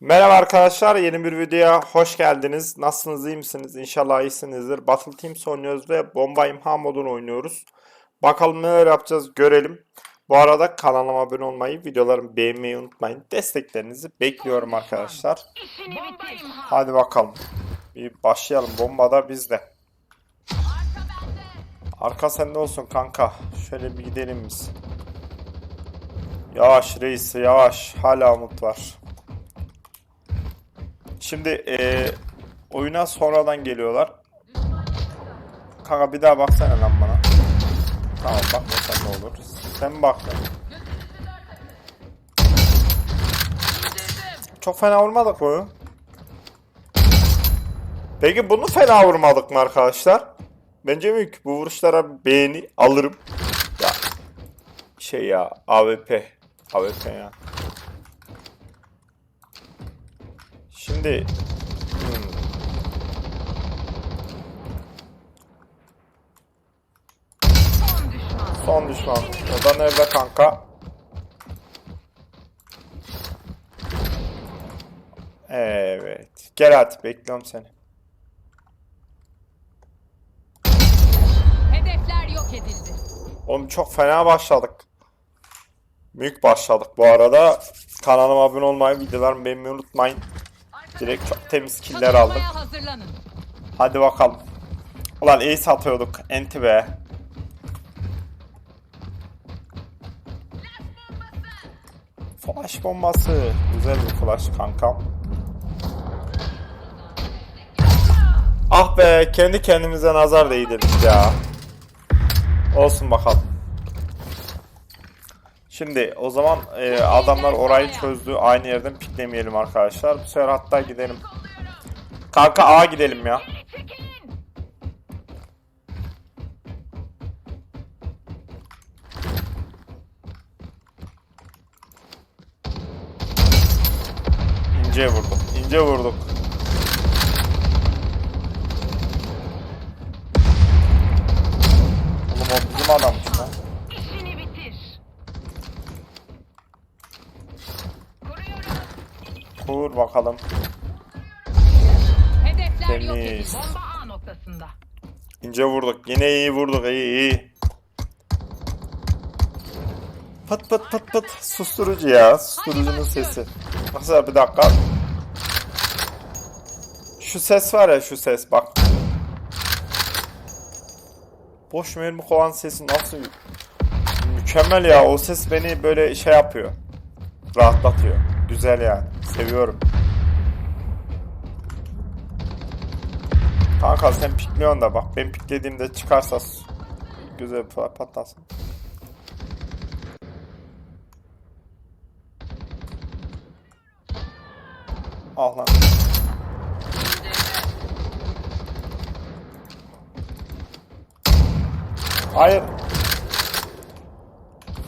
Merhaba arkadaşlar, yeni bir videoya hoş geldiniz. Nasılsınız, iyi misiniz? İnşallah iyisinizdir. Battle Teams oynuyoruz ve bomba imha modunu oynuyoruz. Bakalım neler yapacağız görelim. Bu arada kanalıma abone olmayı, videolarımı beğenmeyi unutmayın. Desteklerinizi bekliyorum arkadaşlar. Hadi bakalım. Bir başlayalım. Bomba da bizde. Arka sende olsun kanka. Şöyle bir gidelim biz. Yavaş reis yavaş. Hala umut var. Şimdi eee, oyuna sonradan geliyorlar. Kanka bir daha baksana lan bana. Tamam bakma sen ne olur. Sen bak lan. Çok fena vurmadık mı? Peki bunu fena vurmadık mı arkadaşlar? Bence mük. Bu vuruşlara beğeni alırım. Ya şey ya AWP. AWP ya. Şimdi hmm. Son düşman. son düşman. O da nerede kanka? Evet. Gel hadi bekliyorum seni. Hedefler yok edildi. Oğlum çok fena başladık. Büyük başladık bu arada. Kanalıma abone olmayı, videolarımı beğenmeyi unutmayın. Direkt çok temiz killer hazırlanın. Hadi bakalım. Ulan iyi satıyorduk. Enti be. Flash bombası. Güzel bir flash kankam. Ah be kendi kendimize nazar değdirdik ya. Olsun bakalım. Şimdi o zaman e, adamlar orayı çözdü. Aynı yerden piklemeyelim arkadaşlar. Bu sefer hatta gidelim. Kanka A gidelim ya. İnce vurduk. İnce vurduk. Bakalım. Hedefler yok Temiz. edildi. Bomba A noktasında. İnce vurduk. Yine iyi vurduk. İyi iyi. Pıt pıt pıt pıt. Susturucu ya. Susturucunun sesi. Mesela bir dakika. Şu ses var ya şu ses bak. Boş mermi kovan sesi nasıl mükemmel ya. O ses beni böyle şey yapıyor. Rahatlatıyor. Güzel yani. Seviyorum. Kanka sen pikliyorsun da bak ben piklediğimde çıkarsa güzel pa- patlasın. Ah lan. Hayır.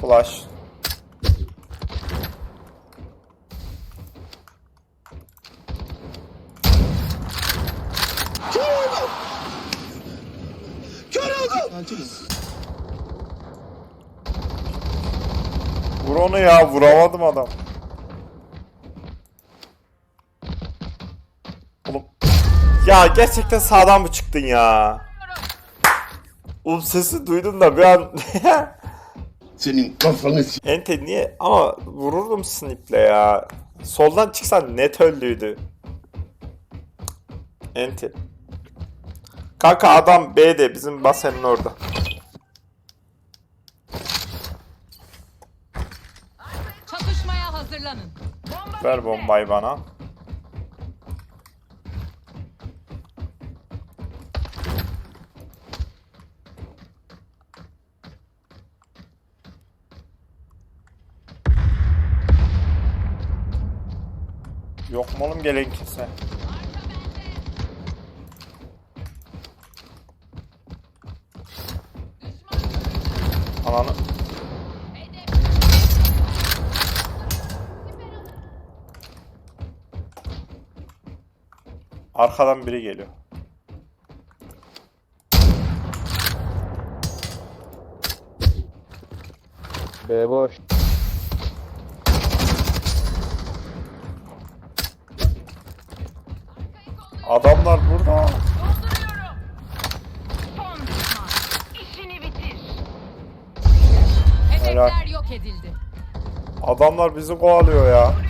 Flash. Vur onu ya vuramadım adam. Oğlum. Ya gerçekten sağdan mı çıktın ya? Oğlum sesi duydum da bir an Senin kafanı s- Ente niye? Ama vururdum sniple ya. Soldan çıksan net öldüydü. Ente. Kanka adam B'de bizim basenin orada. Çatışmaya hazırlanın. Bomba Ver bombayı bana. Yok mu oğlum gelen kimse? Arkadan biri geliyor. B boş. Adamlar burada. Dolduruyorum. Son düşman. İşini bitir. Hedefler yok edildi. Adamlar bizi kovalıyor ya.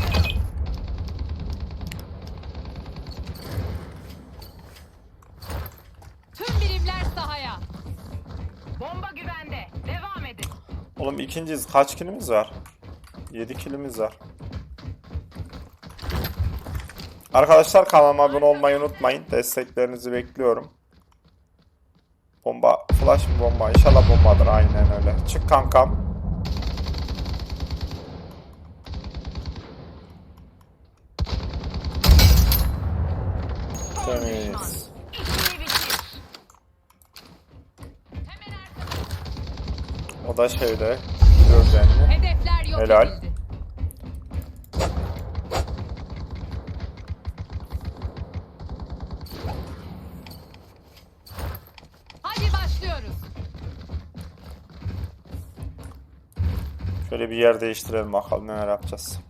Oğlum ikinciyiz. Kaç kilimiz var? 7 kilimiz var. Arkadaşlar kanalıma abone olmayı unutmayın. Desteklerinizi bekliyorum. Bomba, flash mı bomba? İnşallah bombadır. Aynen öyle. Çık kankam. Temiz. O da şeyde. Gözlerini. Hedefler yok Helal. edildi. Hadi başlıyoruz. Şöyle bir yer değiştirelim bakalım neler yapacağız.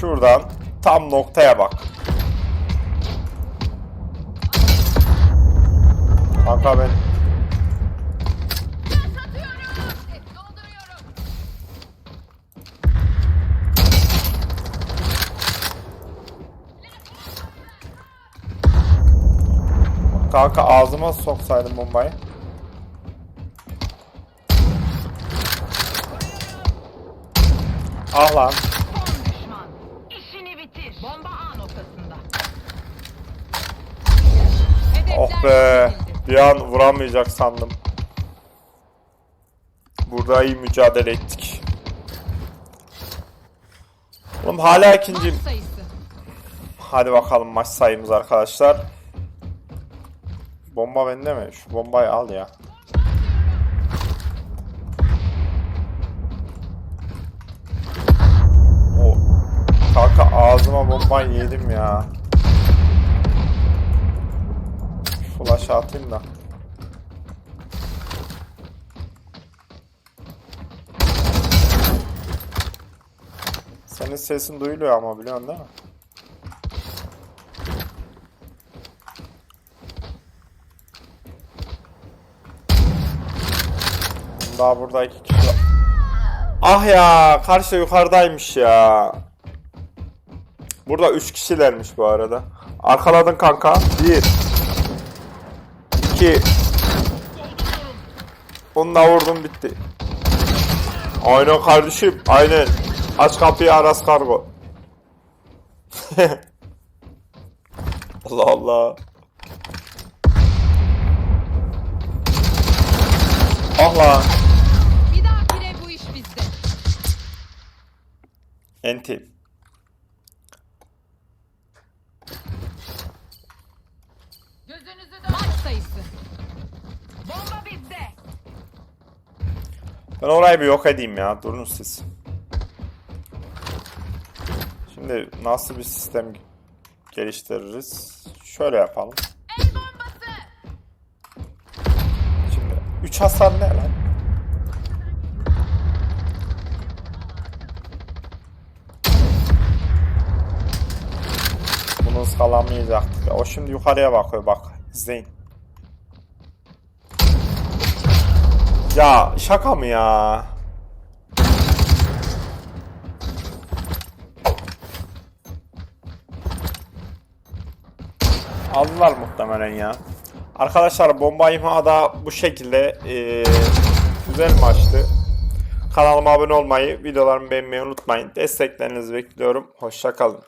Şuradan tam noktaya bak. Kanka ben kanka ağzıma soksaydım bombayı. Ah lan. Son düşman. İşini bitir. Bomba A noktasında. Oh be. Bir an vuramayacak sandım. Burada iyi mücadele ettik. Oğlum hala sayısı. Hadi bakalım maç sayımız arkadaşlar. Bomba bende mi? Şu bombayı al ya. O kanka ağzıma bombayı yedim ya. Flash atayım da. Senin sesin duyuluyor ama biliyorsun değil mi? Daha burada iki kişi. Ah ya karşı yukarıdaymış ya. Burada üç kişilermiş bu arada. Arkaladın kanka. Bir. İki. Onunla vurdum bitti. Aynen kardeşim. Aynen. Aç kapıyı Aras Kargo. Allah Allah. Ah lan. Bir dahakine bu iş bizde. Enti. Ben orayı bir yok edeyim ya. Durun siz. Şimdi nasıl bir sistem geliştiririz? Şöyle yapalım. Şimdi 3 hasar ne lan? Bunu ıskalamayacaktık. O şimdi yukarıya bakıyor bak. İzleyin. Ya şaka mı ya? Aldılar muhtemelen ya. Arkadaşlar bomba imha bu şekilde eee, güzel maçtı. Kanalıma abone olmayı, videolarımı beğenmeyi unutmayın. Desteklerinizi bekliyorum. Hoşçakalın.